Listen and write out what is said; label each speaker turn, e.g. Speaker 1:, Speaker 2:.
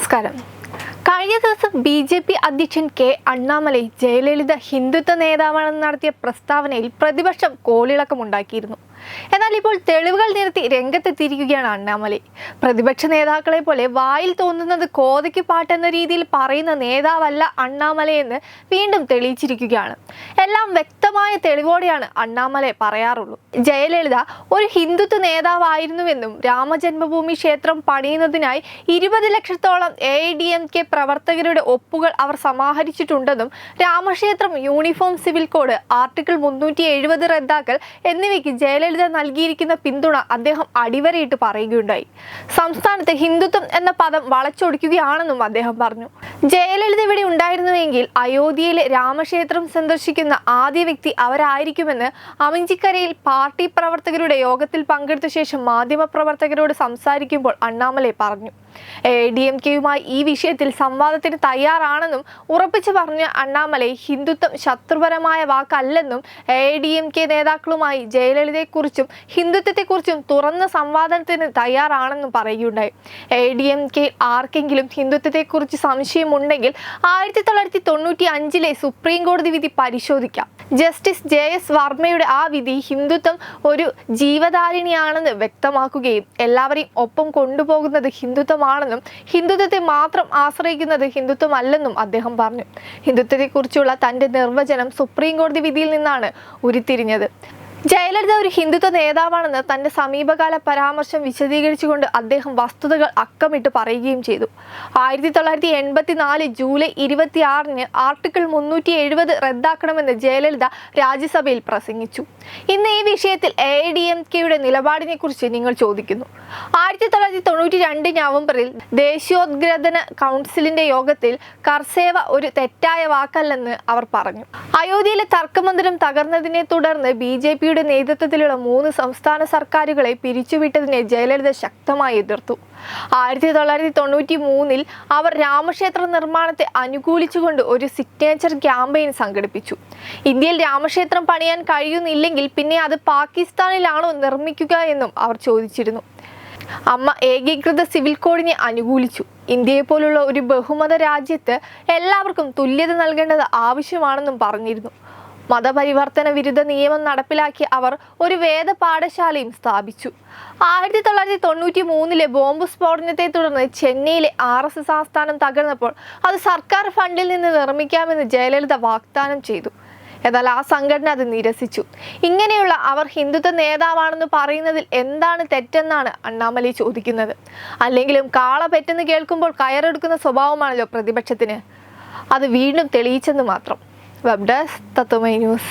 Speaker 1: നമസ്കാരം. കഴിഞ്ഞ ദിവസം ബി ജെ പി അധ്യക്ഷൻ കെ അണ്ണാമലൈ ജയലളിത ഹിന്ദുത്വ നേതാവാണെന്ന് നടത്തിയ പ്രസ്താവനയിൽ പ്രതിപക്ഷം കോളിളക്കമുണ്ടാക്കിയിരുന്നു എന്നാൽ ഇപ്പോൾ തെളിവുകൾ നിരത്തി രംഗത്തെത്തിയിരിക്കുകയാണ് അണ്ണാമലൈ. പ്രതിപക്ഷ നേതാക്കളെ പോലെ വായിൽ തോന്നുന്നത് കോതയ്ക്ക് പാട്ടെന്ന രീതിയിൽ പറയുന്ന നേതാവല്ല അണ്ണാമലയെന്ന് വീണ്ടും തെളിയിച്ചിരിക്കുകയാണ്. എല്ലാം വ്യക്തമായ തെളിവോടെയാണ് അണ്ണാമലൈ പറയാറുള്ളൂ. ജയലളിത ഒരു ഹിന്ദുത്വ നേതാവായിരുന്നുവെന്നും രാമജന്മഭൂമി ക്ഷേത്രം പണിയുന്നതിനായി ഇരുപത് ലക്ഷത്തോളം എ ഡി എം കെ പ്രവർത്തകരുടെ ഒപ്പുകൾ അവർ സമാഹരിച്ചിട്ടുണ്ടെന്നും രാമക്ഷേത്രം യൂണിഫോം സിവിൽ കോഡ് ആർട്ടിക്കിൾ മുന്നൂറ്റി എഴുപത് റദ്ദാക്കൽ എന്നിവയ്ക്ക് ജയലളിത നൽകിയിരിക്കുന്ന പിന്തുണ അദ്ദേഹം അടിവരയിട്ട് പറയുകയുണ്ടായി. സംസ്ഥാനത്ത് ഹിന്ദുത്വം എന്ന പദം വളച്ചൊടിക്കുകയാണെന്നും അദ്ദേഹം പറഞ്ഞു. ജയലളിത ഇവിടെ ഉണ്ടായിരുന്നുവെങ്കിൽ അയോധ്യയിലെ രാമക്ഷേത്രം സന്ദർശിക്കുന്ന ആദ്യ വ്യക്തി അവരായിരിക്കുമെന്ന് അമിഞ്ചിക്കരയിൽ പാർട്ടി പ്രവർത്തകരുടെ യോഗത്തിൽ പങ്കെടുത്ത ശേഷം മാധ്യമപ്രവർത്തകരോട് സംസാരിക്കുമ്പോൾ അണ്ണാമലൈ പറഞ്ഞു. ഡി എം കെയുമായി ഈ വിഷയത്തിൽ സംവാദത്തിന് തയ്യാറാണെന്നും ഉറപ്പിച്ചു പറഞ്ഞ അണ്ണാമലൈ ഹിന്ദുത്വം ശത്രുപരമായ വാക്കല്ലെന്നും എ ഡി എം കെ നേതാക്കളുമായി ജയലളിതയെക്കുറിച്ചും ഹിന്ദുത്വത്തെക്കുറിച്ചും തുറന്ന സംവാദത്തിന് തയ്യാറാണെന്നും പറയുകയുണ്ടായി. എ ഡി എം കെ ആർക്കെങ്കിലും ഹിന്ദുത്വത്തെക്കുറിച്ച് സംശയമുണ്ടെങ്കിൽ ആയിരത്തി തൊള്ളായിരത്തി തൊണ്ണൂറ്റി അഞ്ചിലെ സുപ്രീം കോടതി വിധി പരിശോധിക്കാം. ജസ്റ്റിസ് ജെ എസ് വർമ്മയുടെ ആ വിധി ഹിന്ദുത്വം ഒരു ജീവധാരിണിയാണെന്ന് വ്യക്തമാക്കുകയും എല്ലാവരെയും ഒപ്പം കൊണ്ടുപോകുന്നത് ഹിന്ദുത്വമാണെന്നും ഹിന്ദുത്വത്തെ മാത്രം ആശ്രയിക്കുന്നത് ഹിന്ദുത്വമല്ലെന്നും അദ്ദേഹം പറഞ്ഞു. ഹിന്ദുത്വത്തെക്കുറിച്ചുള്ള തന്റെ നിർവചനം സുപ്രീം കോടതി വിധിയിൽ നിന്നാണ് ഉരുത്തിരിഞ്ഞത്. ജയലളിത ഒരു ഹിന്ദുത്വ നേതാവാണെന്ന് തന്റെ സമീപകാല പരാമർശം വിശദീകരിച്ചുകൊണ്ട് അദ്ദേഹം വസ്തുതകൾ അക്കമിട്ട് പറയുകയും ചെയ്തു. ആയിരത്തി തൊള്ളായിരത്തി എൺപത്തി നാല് ജൂലൈ ഇരുപത്തി ആറിന് ആർട്ടിക്കിൾ മുന്നൂറ്റി എഴുപത് റദ്ദാക്കണമെന്ന് ജയലളിത രാജ്യസഭയിൽ പ്രസംഗിച്ചു. ഇന്ന് ഈ വിഷയത്തിൽ എ ഡി എം കെയുടെ നിലപാടിനെ കുറിച്ച് നിങ്ങൾ ചോദിക്കുന്നു. ആയിരത്തി തൊള്ളായിരത്തി തൊണ്ണൂറ്റി രണ്ട് നവംബറിൽ ദേശീയോദ്ഗ്രഥന കൗൺസിലിന്റെ യോഗത്തിൽ കർസേവ ഒരു തെറ്റായ വാക്കല്ലെന്ന് അവർ പറഞ്ഞു. അയോധ്യയിലെ തർക്കമന്ദിരം തകർന്നതിനെ തുടർന്ന് ബി ജെ പിയുടെ നേതൃത്വത്തിലുള്ള മൂന്ന് സംസ്ഥാന സർക്കാരുകളെ പിരിച്ചുവിട്ടതിനെ ജയലളിത ശക്തമായി എതിർത്തു. ആയിരത്തി തൊള്ളായിരത്തി തൊണ്ണൂറ്റി മൂന്നിൽ അവർ രാമക്ഷേത്ര നിർമ്മാണത്തെ അനുകൂലിച്ചുകൊണ്ട് ഒരു സിഗ്നേച്ചർ ക്യാമ്പയിൻ സംഘടിപ്പിച്ചു. ഇന്ത്യയിൽ രാമക്ഷേത്രം പണിയാൻ കഴിയുന്നില്ലെങ്കിൽ പിന്നെ അത് പാകിസ്ഥാനിലാണോ നിർമ്മിക്കുക എന്നും അവർ ചോദിച്ചിരുന്നു. അമ്മ ഏകീകൃത സിവിൽ കോഡിനെ അനുകൂലിച്ചു. ഇന്ത്യയെ പോലുള്ള ഒരു ബഹുമത രാജ്യത്ത് എല്ലാവർക്കും തുല്യത നൽകേണ്ടത് ആവശ്യമാണെന്നും പറഞ്ഞിരുന്നു. മതപരിവർത്തന വിരുദ്ധ നിയമം നടപ്പിലാക്കി അവർ ഒരു വേദ പാഠശാലയും സ്ഥാപിച്ചു. ആയിരത്തി തൊള്ളായിരത്തി തൊണ്ണൂറ്റി മൂന്നിലെ ബോംബ് സ്ഫോടനത്തെ തുടർന്ന് ചെന്നൈയിലെ ആർ എസ് എസ് ആസ്ഥാനം തകർന്നപ്പോൾ അത് സർക്കാർ ഫണ്ടിൽ നിന്ന് നിർമ്മിക്കാമെന്ന് ജയലളിത വാഗ്ദാനം ചെയ്തു. എന്നാൽ ആ സംഘടന അത് നിരസിച്ചു. ഇങ്ങനെയുള്ള അവർ ഹിന്ദുത്വ നേതാവാണെന്ന് പറയുന്നതിൽ എന്താണ് തെറ്റെന്നാണ് അണ്ണാമലൈ ചോദിക്കുന്നത്. അല്ലെങ്കിലും കാള പെറ്റെന്ന് കേൾക്കുമ്പോൾ കയറെടുക്കുന്ന സ്വഭാവമാണല്ലോ പ്രതിപക്ഷത്തിന്. അത് വീണ്ടും തെളിയിച്ചെന്ന് മാത്രം. ഡെസ്ക് തത്വമൈ ന്യൂസ്